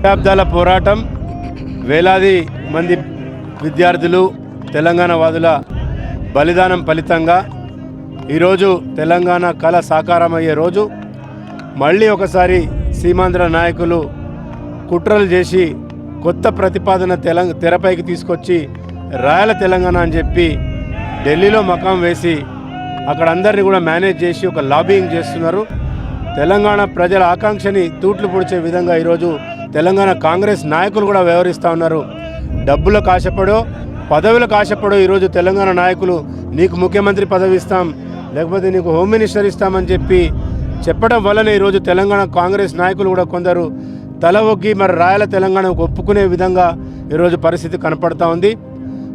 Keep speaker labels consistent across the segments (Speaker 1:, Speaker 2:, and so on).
Speaker 1: శతాబ్దాల పోరాటం వేలాది మంది విద్యార్థులు తెలంగాణ వాదుల బలిదానం ఫలితంగా ఈరోజు తెలంగాణ కళ సాకారమయ్యే రోజు. మళ్ళీ ఒకసారి సీమాంధ్ర నాయకులు కుట్రలు చేసి కొత్త ప్రతిపాదన తెలంగ తెరపైకి తీసుకొచ్చి రాయల తెలంగాణ అని చెప్పి ఢిల్లీలో మకాం వేసి అక్కడ అందరినీ కూడా మేనేజ్ చేసి ఒక లాబింగ్ చేస్తున్నారు. తెలంగాణ ప్రజల ఆకాంక్షని తూట్లు పొడిచే విధంగా ఈరోజు తెలంగాణ కాంగ్రెస్ నాయకులు కూడా వ్యవహరిస్తూ ఉన్నారు. డబ్బులకు ఆశపడో పదవులకు ఆశపడో ఈరోజు తెలంగాణ నాయకులు నీకు ముఖ్యమంత్రి పదవి ఇస్తాం లేకపోతే నీకు హోమ్ మినిస్టర్ ఇస్తామని చెప్పి చెప్పడం వల్లనే ఈరోజు తెలంగాణ కాంగ్రెస్ నాయకులు కూడా కొందరు తల ఒగ్గి మరి రాయల తెలంగాణకు ఒప్పుకునే విధంగా ఈరోజు పరిస్థితి కనపడతా ఉంది.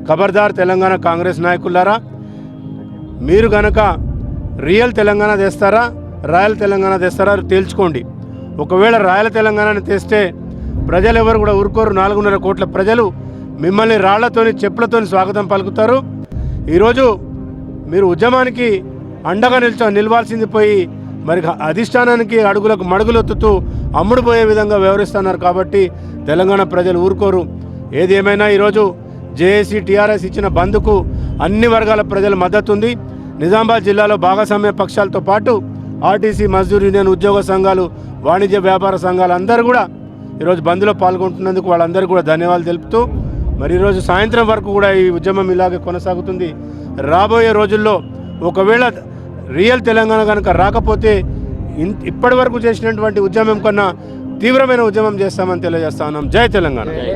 Speaker 1: ఖబర్దార్ తెలంగాణ కాంగ్రెస్ నాయకులారా మీరు గనక రియల్ తెలంగాణ తెస్తారా రాయల తెలంగాణ తెస్తారా తేల్చుకోండి. ఒకవేళ రాయల తెలంగాణను తెస్తే ప్రజలు ఎవరు కూడా ఊరుకోరు. నాలుగున్నర కోట్ల ప్రజలు మిమ్మల్ని రాళ్ళతోని చెప్పులతోని స్వాగతం పలుకుతారు. ఈరోజు మీరు ఉద్యమానికి అండగా నిల్చో నిలవాల్సింది పోయి మరి అధిష్టానానికి అడుగులకు మడుగులొత్తుతూ అమ్ముడుపోయే విధంగా వ్యవహరిస్తున్నారు కాబట్టి తెలంగాణ ప్రజలు ఊరుకోరు. ఏది ఏమైనా ఈరోజు జేఏసీ టీఆర్ఎస్ ఇచ్చిన బంద్కు అన్ని వర్గాల ప్రజల మద్దతు ఉంది నిజామాబాద్ జిల్లాలో భాగస్వామ్య పక్షాలతో పాటు ఆర్టీసీ మజ్దూర్ యూనియన్ ఉద్యోగ సంఘాలు వాణిజ్య వ్యాపార సంఘాలు అందరూ కూడా ఈరోజు బంద్లో పాల్గొంటున్నందుకు వాళ్ళందరికీ కూడా ధన్యవాదాలు తెలుపుతూ మరి ఈరోజు సాయంత్రం వరకు కూడా ఈ ఉద్యమం ఇలాగే కొనసాగుతుంది. రాబోయే రోజుల్లో ఒకవేళ రియల్ తెలంగాణ కనుక రాకపోతే ఇన్- ఇప్పటి వరకు చేసినటువంటి ఉద్యమం కన్నా తీవ్రమైన ఉద్యమం చేస్తామని తెలియజేస్తా ఉన్నాం. జై తెలంగాణ.